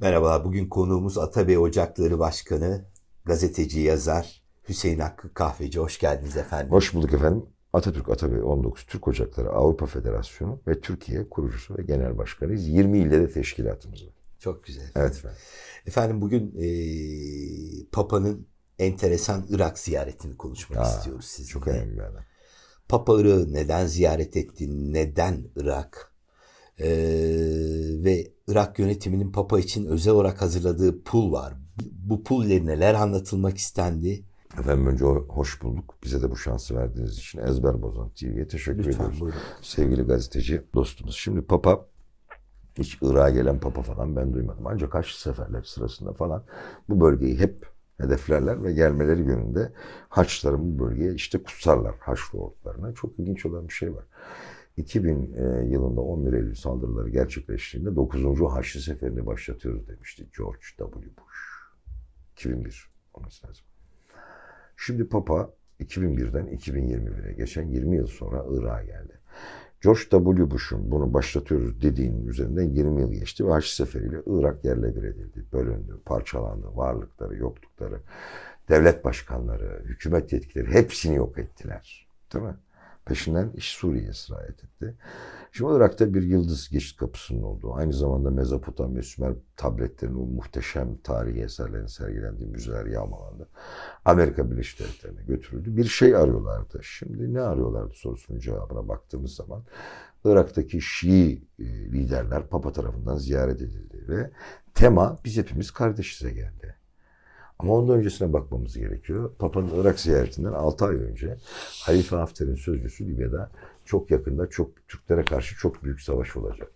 Merhabalar, bugün konuğumuz Atabey Ocakları Başkanı, gazeteci, yazar Hüseyin Hakkı Kahveci. Hoş geldiniz efendim. Hoş bulduk efendim. Atatürk Atabey 19 Türk Ocakları Avrupa Federasyonu ve Türkiye kurucusu ve genel başkanıyız. 20 ilde de teşkilatımız var. Çok güzel. Evet efendim. Efendim bugün eee, Papa'nın enteresan Irak ziyaretini konuşmak Aa, istiyoruz sizinle. Çok önemli bir adam. Papa Irak'ı neden ziyaret etti? Neden Irak? Eee, ve Irak yönetiminin Papa için özel olarak hazırladığı pul var. Bu pul ile neler anlatılmak istendi? Efendim önce hoş bulduk. Bize de bu şansı verdiğiniz için Ezber Bozan TV'ye teşekkür Lütfen ediyoruz. buyurun. Sevgili gazeteci dostumuz. Şimdi Papa hiç Irak'a gelen Papa falan ben duymadım. Ancak Haçlı seferler sırasında falan bu bölgeyi hep hedeflerler ve gelmeleri yönünde Haçlıların bu bölgeye işte kutsarlar Haçlı ordularına. Çok ilginç olan bir şey var. 2000 e, yılında 11 Eylül saldırıları gerçekleştiğinde 9. Haçlı Seferi'ni başlatıyoruz demişti George W. Bush. 2001 olması lazım. Şimdi Papa 2001'den 2021'e geçen 20 yıl sonra Irak'a geldi. George W. Bush'un bunu başlatıyoruz dediğinin üzerinden 20 yıl geçti ve Haçlı Seferi'yle Irak yerle bir edildi. Bölündü, parçalandı, varlıkları, yoklukları, devlet başkanları, hükümet yetkileri hepsini yok ettiler. Değil mi? Peşinden iş Suriye'ye sirayet etti. Şimdi Irak'ta bir yıldız geçit kapısının olduğu, aynı zamanda Mezopotamya, Sümer tabletlerinin o muhteşem tarihi eserlerin sergilendiği müzeler yağmalandı. Amerika Birleşik Devletleri'ne götürüldü. Bir şey arıyorlardı. Şimdi ne arıyorlardı sorusunun cevabına baktığımız zaman Irak'taki Şii e, liderler Papa tarafından ziyaret edildi ve tema biz hepimiz kardeşize geldi. Ama ondan öncesine bakmamız gerekiyor. Papa'nın Irak ziyaretinden 6 ay önce Halife Hafter'in sözcüsü Libya'da çok yakında çok Türklere karşı çok büyük savaş olacak.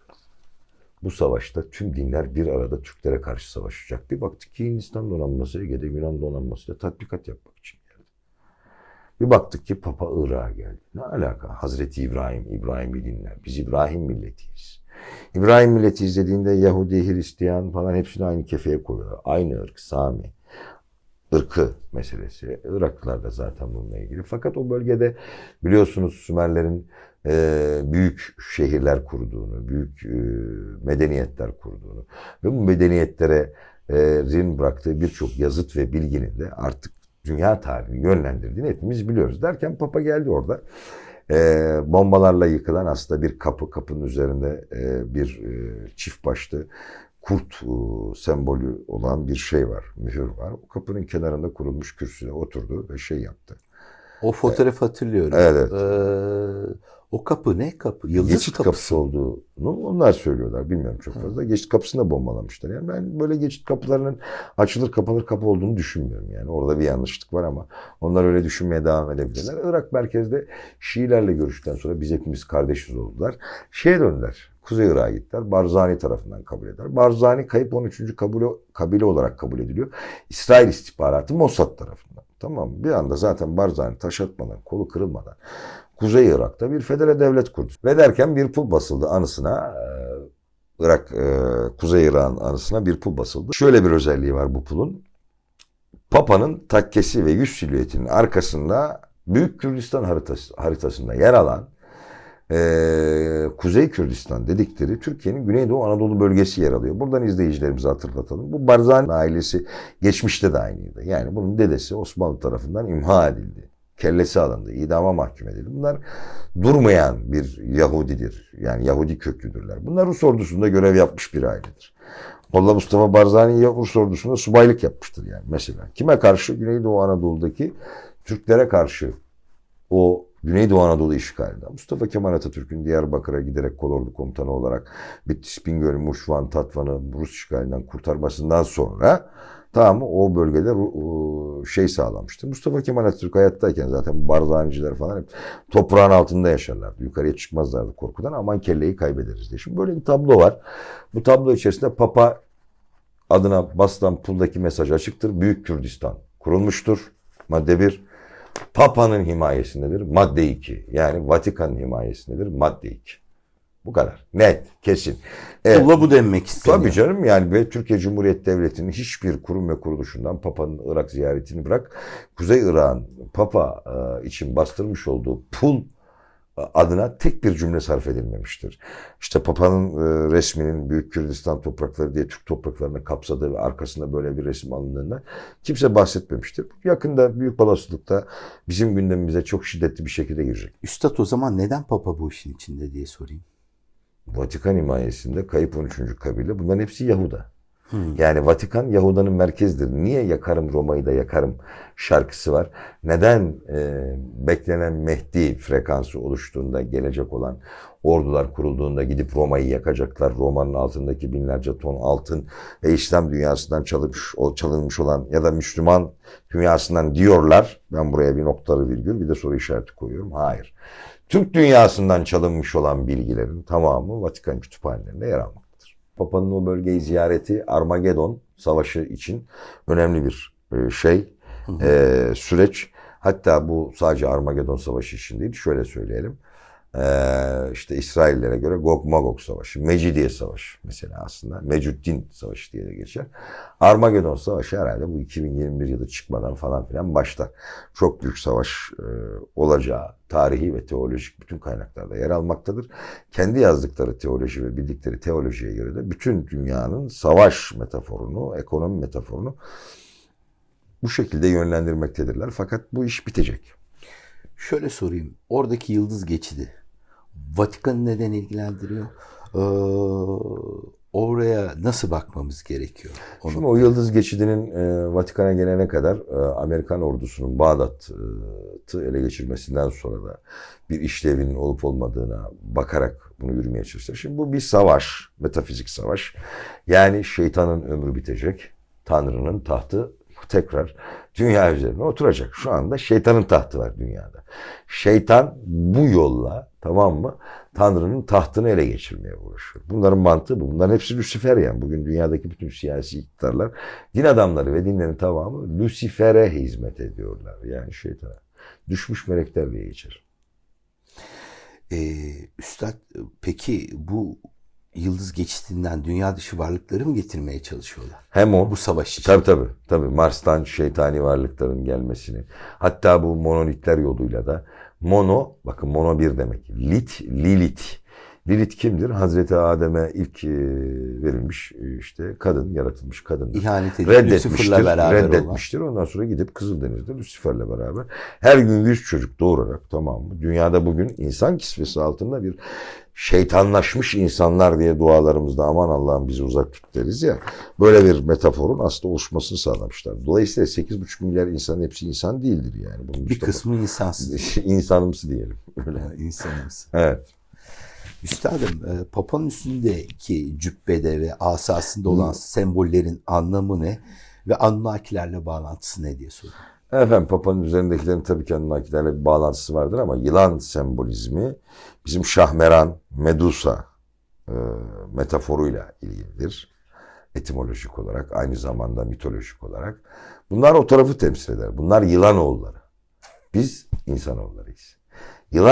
Bu savaşta tüm dinler bir arada Türklere karşı savaşacak. Bir baktık ki Hindistan donanması, Ege'de Yunan donanmasıyla tatbikat yapmak için geldi. Bir baktık ki Papa Irak'a geldi. Ne alaka? Hazreti İbrahim, İbrahim'i dinler. Biz İbrahim milletiyiz. İbrahim milleti izlediğinde Yahudi, Hristiyan falan hepsini aynı kefeye koyuyorlar. Aynı ırk, Sami ırkı meselesi. Iraklılar da zaten bununla ilgili. Fakat o bölgede biliyorsunuz Sümerlerin e, büyük şehirler kurduğunu, büyük e, medeniyetler kurduğunu ve bu medeniyetlere e, rin bıraktığı birçok yazıt ve bilginin de artık dünya tarihini yönlendirdiğini hepimiz biliyoruz. Derken Papa geldi orada. E, bombalarla yıkılan aslında bir kapı, kapının üzerinde e, bir e, çift başlı kurt e, sembolü olan bir şey var, mühür var. O kapının kenarında kurulmuş kürsüye oturdu ve şey yaptı. O fotoğrafı hatırlıyorum. Evet. Ee, o kapı ne kapı? Yıldız geçit kapısı. kapısı olduğunu onlar söylüyorlar. Bilmiyorum çok fazla. Geçit kapısını da bombalamışlar. Yani ben böyle geçit kapılarının açılır kapanır kapı olduğunu düşünmüyorum. Yani orada bir yanlışlık var ama onlar öyle düşünmeye devam edebilirler. Irak merkezde Şiilerle görüştükten sonra biz hepimiz kardeşiz oldular. Şeye döndüler. Kuzey Irak'a gittiler. Barzani tarafından kabul eder. Barzani kayıp 13. kabile, kabile olarak kabul ediliyor. İsrail istihbaratı Mossad tarafından. Tamam mı? Bir anda zaten Barzani taş atmadan, kolu kırılmadan Kuzey Irak'ta bir federe devlet kurdu. Ve derken bir pul basıldı anısına. e, Irak, e, Kuzey Irak'ın anısına bir pul basıldı. Şöyle bir özelliği var bu pulun. Papa'nın takkesi ve yüz silüetinin arkasında Büyük Kürdistan haritası, haritasında yer alan e, Kuzey Kürdistan dedikleri Türkiye'nin Güneydoğu Anadolu bölgesi yer alıyor. Buradan izleyicilerimize hatırlatalım. Bu Barzani ailesi geçmişte de aynıydı. Yani bunun dedesi Osmanlı tarafından imha edildi. Kellesi alındı, idama mahkum edildi. Bunlar durmayan bir Yahudidir. Yani Yahudi köklüdürler. Bunlar Rus ordusunda görev yapmış bir ailedir. Molla Mustafa Barzani Rus ordusunda subaylık yapmıştır yani mesela. Kime karşı? Güneydoğu Anadolu'daki Türklere karşı o Güneydoğu Anadolu işgalinde. Mustafa Kemal Atatürk'ün Diyarbakır'a giderek kolordu komutanı olarak Bitlis, Bingöl, Muşvan, Tatvan'ı Rus işgalinden kurtarmasından sonra tamam o bölgede şey sağlamıştı. Mustafa Kemal Atatürk hayattayken zaten bu barzaniciler falan hep toprağın altında yaşarlardı. Yukarıya çıkmazlardı korkudan aman kelleyi kaybederiz diye. Şimdi böyle bir tablo var. Bu tablo içerisinde Papa adına basılan puldaki mesaj açıktır. Büyük Kürdistan kurulmuştur. Madde 1. Papa'nın himayesindedir. Madde 2. Yani Vatikan'ın himayesindedir. Madde 2. Bu kadar. Net, kesin. Evet. Pulla bu denmek isteniyor. Tabii canım yani ve Türkiye Cumhuriyeti Devleti'nin hiçbir kurum ve kuruluşundan Papa'nın Irak ziyaretini bırak. Kuzey Irak'ın Papa e, için bastırmış olduğu pul adına tek bir cümle sarf edilmemiştir. İşte Papa'nın e, resminin Büyük Kürdistan toprakları diye Türk topraklarını kapsadığı ve arkasında böyle bir resim alındığında kimse bahsetmemiştir. Yakında büyük olasılıkla bizim gündemimize çok şiddetli bir şekilde girecek. Üstad o zaman neden Papa bu işin içinde diye sorayım. Vatikan himayesinde kayıp 13. kabile bunların hepsi Yahuda. Hmm. Yani Vatikan Yahuda'nın merkezidir. Niye yakarım Roma'yı da yakarım şarkısı var. Neden e, beklenen Mehdi frekansı oluştuğunda gelecek olan ordular kurulduğunda gidip Roma'yı yakacaklar. Roma'nın altındaki binlerce ton altın ve İslam dünyasından o çalınmış olan ya da Müslüman dünyasından diyorlar. Ben buraya bir noktalı virgül bir de soru işareti koyuyorum. Hayır. Türk dünyasından çalınmış olan bilgilerin tamamı Vatikan kütüphanelerinde yer almaktadır. Papa'nın o bölgeyi ziyareti Armagedon Savaşı için önemli bir e, şey, e, süreç. Hatta bu sadece Armagedon Savaşı için değil, şöyle söyleyelim. E, işte İsraillere göre Gog Magog Savaşı, Mecidiye Savaşı mesela aslında. Mecuddin Savaşı diye de geçer. Armagedon Savaşı herhalde bu 2021 yılı çıkmadan falan filan başlar. Çok büyük savaş e, olacağı tarihi ve teolojik bütün kaynaklarda yer almaktadır. Kendi yazdıkları teoloji ve bildikleri teolojiye göre de bütün dünyanın savaş metaforunu, ekonomi metaforunu bu şekilde yönlendirmektedirler. Fakat bu iş bitecek. Şöyle sorayım. Oradaki yıldız geçidi Vatikan'ı neden ilgilendiriyor? Ee, oraya nasıl bakmamız gerekiyor? Onu Şimdi o yıldız geçidinin e, Vatikan'a gelene kadar e, Amerikan ordusunun Bağdat'ı ele geçirmesinden sonra da bir işlevinin olup olmadığına bakarak bunu yürümeye çalıştılar. Şimdi bu bir savaş, metafizik savaş. Yani şeytanın ömrü bitecek, Tanrı'nın tahtı tekrar dünya üzerine oturacak. Şu anda şeytanın tahtı var dünyada. Şeytan bu yolla tamam mı Tanrı'nın tahtını ele geçirmeye uğraşıyor. Bunların mantığı bu. Bunların hepsi Lucifer yani. Bugün dünyadaki bütün siyasi iktidarlar, din adamları ve dinlerin tamamı Lucifer'e hizmet ediyorlar. Yani şeytana. Düşmüş melekler diye geçer. Ee, Üstad peki bu yıldız geçitinden dünya dışı varlıkları mı getirmeye çalışıyorlar? Hem o Bu savaş için. Tabii tabii. tabii. Mars'tan şeytani varlıkların gelmesini. Hatta bu monolitler yoluyla da mono, bakın mono bir demek. Lit, Lilith. Lilith kimdir? Hazreti Adem'e ilk e, verilmiş e, işte kadın, yaratılmış kadın. İhanet edip Reddetmiştir, beraber olan. reddetmiştir. Ondan sonra gidip Kızıldeniz'de Lucifer'le beraber her gün yüz çocuk doğurarak tamam mı? Dünyada bugün insan kisvesi altında bir şeytanlaşmış insanlar diye dualarımızda aman Allah'ım bizi uzak tut deriz ya. Böyle bir metaforun aslında oluşmasını sağlamışlar. Dolayısıyla 8,5 milyar insanın hepsi insan değildir yani. Bunun Bir Mustafa- kısmı insansız. insanımsı diyelim. Öyle. İnsanımız. Evet. Üstadım, e, Papa'nın üstündeki cübbede ve asasında olan sembollerin anlamı ne? Ve Anunnakilerle bağlantısı ne diye soruyorum. Efendim Papa'nın üzerindekilerin tabii ki Anunnakilerle bir bağlantısı vardır ama yılan sembolizmi bizim Şahmeran, Medusa e, metaforuyla ilgilidir. Etimolojik olarak, aynı zamanda mitolojik olarak. Bunlar o tarafı temsil eder. Bunlar yılan oğulları. Biz insanoğullarıyız. Yılan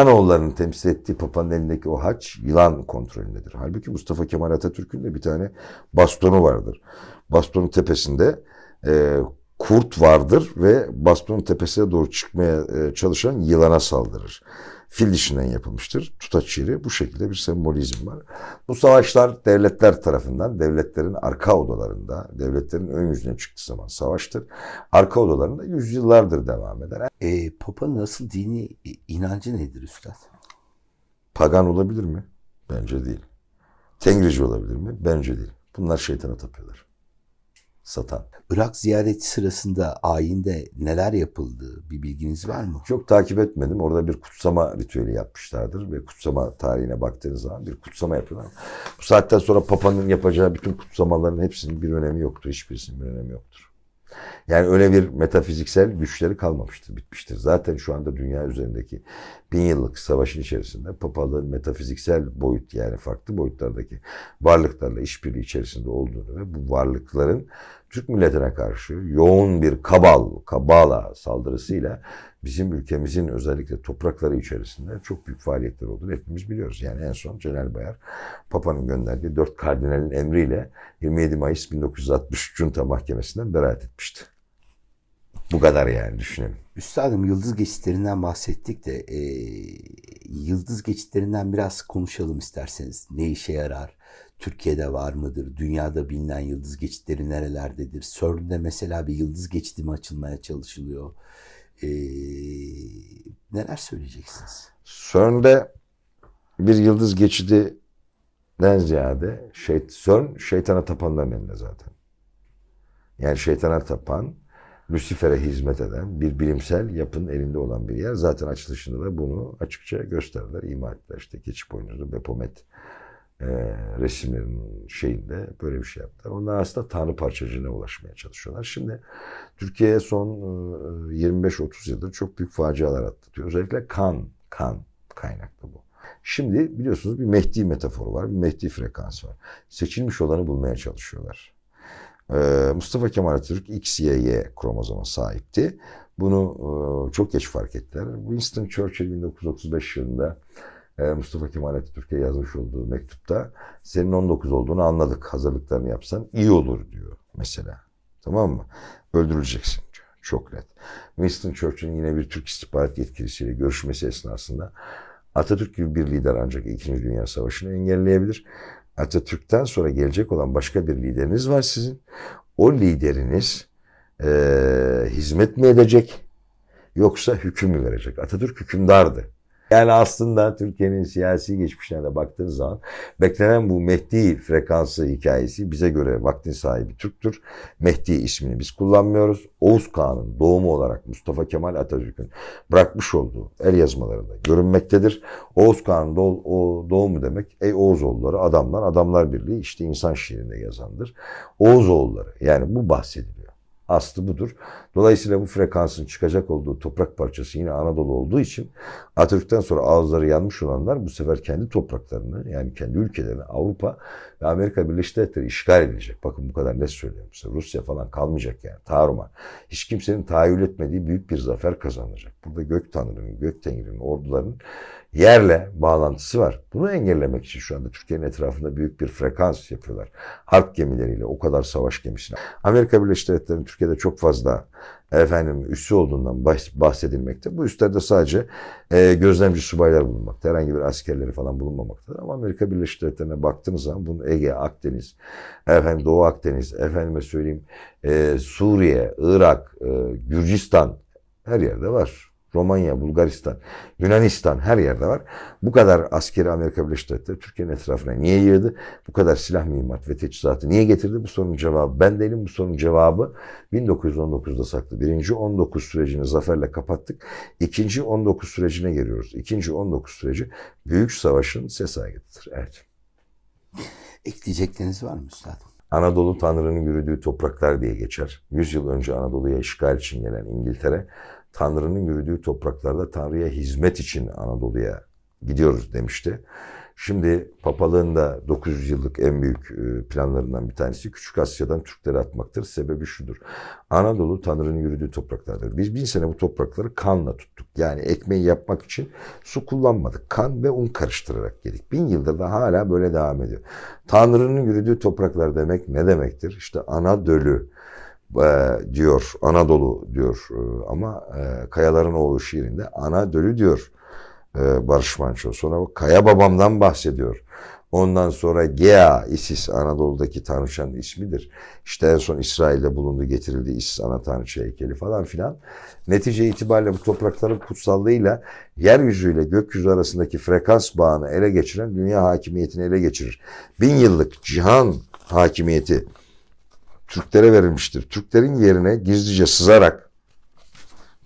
oğullarının temsil ettiği Papa'nın elindeki o haç yılan kontrolündedir. Halbuki Mustafa Kemal Atatürk'ün de bir tane bastonu vardır. Bastonun tepesinde e, kurt vardır ve bastonun tepesine doğru çıkmaya e, çalışan yılana saldırır. Fil dişinden yapılmıştır. Tutaç yeri bu şekilde bir sembolizm var. Bu savaşlar devletler tarafından, devletlerin arka odalarında, devletlerin ön yüzüne çıktığı zaman savaştır. Arka odalarında yüzyıllardır devam eder. E, Papa'nın asıl dini e, inancı nedir Üstad? Pagan olabilir mi? Bence değil. Tengrici olabilir mi? Bence değil. Bunlar şeytana tapıyorlar. Satan. Irak ziyareti sırasında ayinde neler yapıldığı bir bilginiz var mı? Çok takip etmedim. Orada bir kutsama ritüeli yapmışlardır ve kutsama tarihine baktığınız zaman bir kutsama yapıyorlar. Bu saatten sonra Papa'nın yapacağı bütün kutsamaların hepsinin bir önemi yoktur. Hiçbirisinin bir önemi yoktur. Yani öyle bir metafiziksel güçleri kalmamıştır, bitmiştir. Zaten şu anda dünya üzerindeki bin yıllık savaşın içerisinde papalığın metafiziksel boyut yani farklı boyutlardaki varlıklarla işbirliği içerisinde olduğunu ve bu varlıkların Türk milletine karşı yoğun bir kabal, kabala saldırısıyla bizim ülkemizin özellikle toprakları içerisinde çok büyük faaliyetler olduğunu hepimiz biliyoruz. Yani en son Celal Bayar Papa'nın gönderdiği dört kardinalin emriyle 27 Mayıs 1960 Junta Mahkemesi'nden beraat etmişti. Bu kadar yani düşünelim. Üstadım yıldız geçitlerinden bahsettik de e, yıldız geçitlerinden biraz konuşalım isterseniz. Ne işe yarar? Türkiye'de var mıdır? Dünyada bilinen yıldız geçitleri nerelerdedir? CERN'de mesela bir yıldız geçidi mi açılmaya çalışılıyor? E, neler söyleyeceksiniz? CERN'de bir yıldız geçidinden ziyade şey, CERN şeytana tapanların elinde zaten. Yani şeytana tapan, Lucifer'e hizmet eden bir bilimsel yapının elinde olan bir yer. Zaten açılışında da bunu açıkça gösterdiler, ima ettiler. İşte keçi boynuzlu Bepomet e, resimlerinin şeyinde böyle bir şey yaptılar. Onlar aslında tanrı parçacığına ulaşmaya çalışıyorlar. Şimdi Türkiye'ye son e, 25-30 yıldır çok büyük facialar atlatıyor. Özellikle kan, kan kaynaklı bu. Şimdi biliyorsunuz bir Mehdi metaforu var, bir Mehdi frekansı var. Seçilmiş olanı bulmaya çalışıyorlar. Ee, Mustafa Kemal Atatürk XYY kromozoma sahipti. Bunu e, çok geç fark ettiler. Winston Churchill 1935 yılında e, Mustafa Kemal Atatürk'e yazmış olduğu mektupta senin 19 olduğunu anladık. Hazırlıklarını yapsan iyi olur diyor mesela. Tamam mı? Öldürüleceksin diyor. Çok net. Winston Churchill'in yine bir Türk istihbarat yetkilisiyle görüşmesi esnasında Atatürk gibi bir lider ancak 2. Dünya Savaşı'nı engelleyebilir. Atatürk'ten sonra gelecek olan başka bir lideriniz var sizin. O lideriniz eee, hizmet mi edecek yoksa hüküm mü verecek? Atatürk hükümdardı. Yani aslında Türkiye'nin siyasi geçmişine de baktığınız zaman beklenen bu Mehdi frekansı hikayesi bize göre vaktin sahibi Türk'tür. Mehdi ismini biz kullanmıyoruz. Oğuz Kağan'ın doğumu olarak Mustafa Kemal Atatürk'ün bırakmış olduğu el yazmalarında görünmektedir. Oğuz Kağan'ın doğ- doğumu demek ey Oğuzoğulları adamlar, adamlar birliği işte insan şiirinde yazandır. Oğuzoğulları yani bu bahsediliyor. Aslı budur. Dolayısıyla bu frekansın çıkacak olduğu toprak parçası yine Anadolu olduğu için Atatürk'ten sonra ağızları yanmış olanlar bu sefer kendi topraklarını yani kendi ülkelerini Avrupa ve Amerika Birleşik Devletleri işgal edilecek. Bakın bu kadar net söylüyorum size. Rusya falan kalmayacak yani. Taruma. Hiç kimsenin tahayyül etmediği büyük bir zafer kazanılacak. Burada gök tanrının, gök tengrinin, orduların yerle bağlantısı var. Bunu engellemek için şu anda Türkiye'nin etrafında büyük bir frekans yapıyorlar. Harp gemileriyle, o kadar savaş gemisine. Amerika Birleşik Devletleri'nin Türkiye'de çok fazla efendim üssü olduğundan bahs- bahsedilmekte. Bu üstlerde sadece e, gözlemci subaylar bulunmakta. Herhangi bir askerleri falan bulunmamaktadır. Ama Amerika Birleşik Devletleri'ne baktığınız zaman bunun Ege, Akdeniz, efendim Doğu Akdeniz, efendime söyleyeyim e, Suriye, Irak, e, Gürcistan her yerde var. Romanya, Bulgaristan, Yunanistan her yerde var. Bu kadar askeri Amerika Birleşik Devletleri Türkiye'nin etrafına niye yığdı? Bu kadar silah mühimmat ve teçhizatı niye getirdi? Bu sorunun cevabı ben değilim. Bu sorunun cevabı 1919'da saklı. Birinci 19 sürecini zaferle kapattık. İkinci 19 sürecine geliyoruz. İkinci 19 süreci Büyük Savaş'ın ses aygıtıdır. Evet. Ekleyecekleriniz var mı üstadım? Anadolu Tanrı'nın yürüdüğü topraklar diye geçer. Yüz yıl önce Anadolu'ya işgal için gelen İngiltere, Tanrı'nın yürüdüğü topraklarda Tanrı'ya hizmet için Anadolu'ya gidiyoruz demişti. Şimdi papalığın da 900 yıllık en büyük e, planlarından bir tanesi Küçük Asya'dan Türkleri atmaktır. Sebebi şudur. Anadolu Tanrı'nın yürüdüğü topraklardır. Biz bin sene bu toprakları kanla tuttuk. Yani ekmeği yapmak için su kullanmadık. Kan ve un karıştırarak yedik. Bin yıldır da hala böyle devam ediyor. Tanrı'nın yürüdüğü topraklar demek ne demektir? İşte Anadolu e, diyor, Anadolu diyor E, ama e, Kayaların Oğlu şiirinde Anadolu diyor e, Barış Manço. Sonra Kaya Babam'dan bahsediyor. Ondan sonra Gea, Isis Anadolu'daki tanrıçanın ismidir. İşte en son İsrail'de bulundu, getirildi Isis ana tanrıça heykeli falan filan. Netice itibariyle bu toprakların kutsallığıyla yeryüzüyle gökyüzü arasındaki frekans bağını ele geçiren dünya hakimiyetini ele geçirir. Bin yıllık cihan hakimiyeti Türklere verilmiştir. Türklerin yerine gizlice sızarak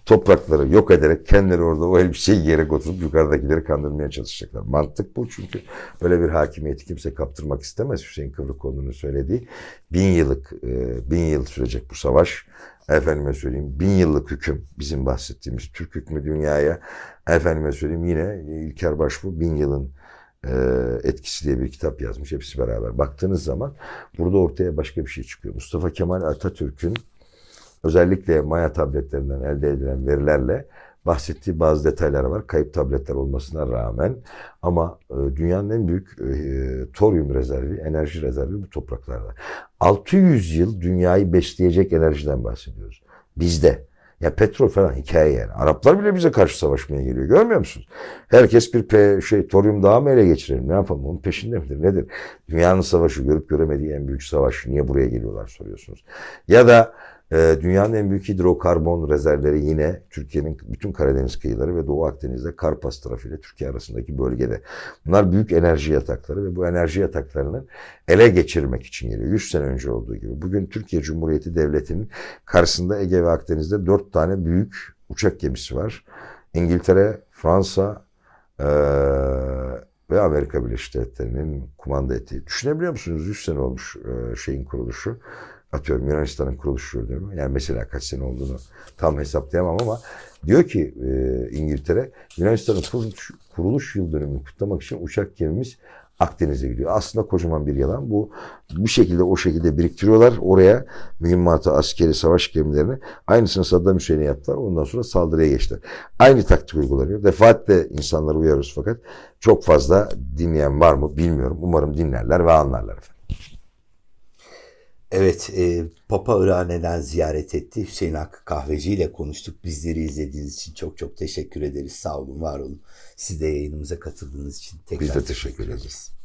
toprakları yok ederek kendileri orada o elbiseyi giyerek oturup yukarıdakileri kandırmaya çalışacaklar. Mantık bu çünkü böyle bir hakimiyeti kimse kaptırmak istemez. Hüseyin Kıvrıkoğlu'nun söylediği bin yıllık, e, bin yıl sürecek bu savaş. Efendime söyleyeyim bin yıllık hüküm bizim bahsettiğimiz Türk hükmü dünyaya. Efendime söyleyeyim yine İlker Başbuğ bin yılın etkisi diye bir kitap yazmış hepsi beraber. Baktığınız zaman burada ortaya başka bir şey çıkıyor. Mustafa Kemal Atatürk'ün özellikle Maya tabletlerinden elde edilen verilerle bahsettiği bazı detaylar var. Kayıp tabletler olmasına rağmen ama e, dünyanın en büyük e, toryum rezervi, enerji rezervi bu topraklarda. 600 yıl dünyayı besleyecek enerjiden bahsediyoruz. Bizde. Ya petrol falan hikaye yani. Araplar bile bize karşı savaşmaya geliyor. Görmüyor musunuz? Herkes bir pe- şey toryum daha mı ele geçirelim? Ne yapalım? Onun peşinde midir? Nedir? Dünyanın savaşı görüp göremediği en büyük savaş. Niye buraya geliyorlar soruyorsunuz. Ya da dünyanın en büyük hidrokarbon rezervleri yine Türkiye'nin bütün Karadeniz kıyıları ve Doğu Akdeniz'de Karpas tarafıyla Türkiye arasındaki bölgede. Bunlar büyük enerji yatakları ve bu enerji yataklarını ele geçirmek için geliyor. 100 sene önce olduğu gibi. Bugün Türkiye Cumhuriyeti Devleti'nin karşısında Ege ve Akdeniz'de dört tane büyük uçak gemisi var. İngiltere, Fransa eee, ve Amerika Birleşik Devletleri'nin kumanda ettiği. Düşünebiliyor musunuz? 100 sene olmuş eee, şeyin kuruluşu. Atıyorum Yunanistan'ın kuruluşu değil mi? Yani mesela kaç sene olduğunu tam hesaplayamam ama diyor ki eee, İngiltere Yunanistan'ın kuruluş, kuruluş yıl dönümünü kutlamak için uçak gemimiz Akdeniz'e gidiyor. Aslında kocaman bir yalan. Bu bir şekilde o şekilde biriktiriyorlar. Oraya mühimmatı, askeri, savaş gemilerini aynısını Saddam Hüseyin'e yaptılar. Ondan sonra saldırıya geçtiler. Aynı taktik uygulanıyor. Defaatle insanları uyarıyoruz fakat çok fazla dinleyen var mı bilmiyorum. Umarım dinlerler ve anlarlar efendim. Evet, e, Papa Irak'ı neden ziyaret etti? Hüseyin Hakkı Kahveci ile konuştuk. Bizleri izlediğiniz için çok çok teşekkür ederiz. Sağ olun, var olun. Siz de yayınımıza katıldığınız için tekrar Biz de teşekkür ederiz.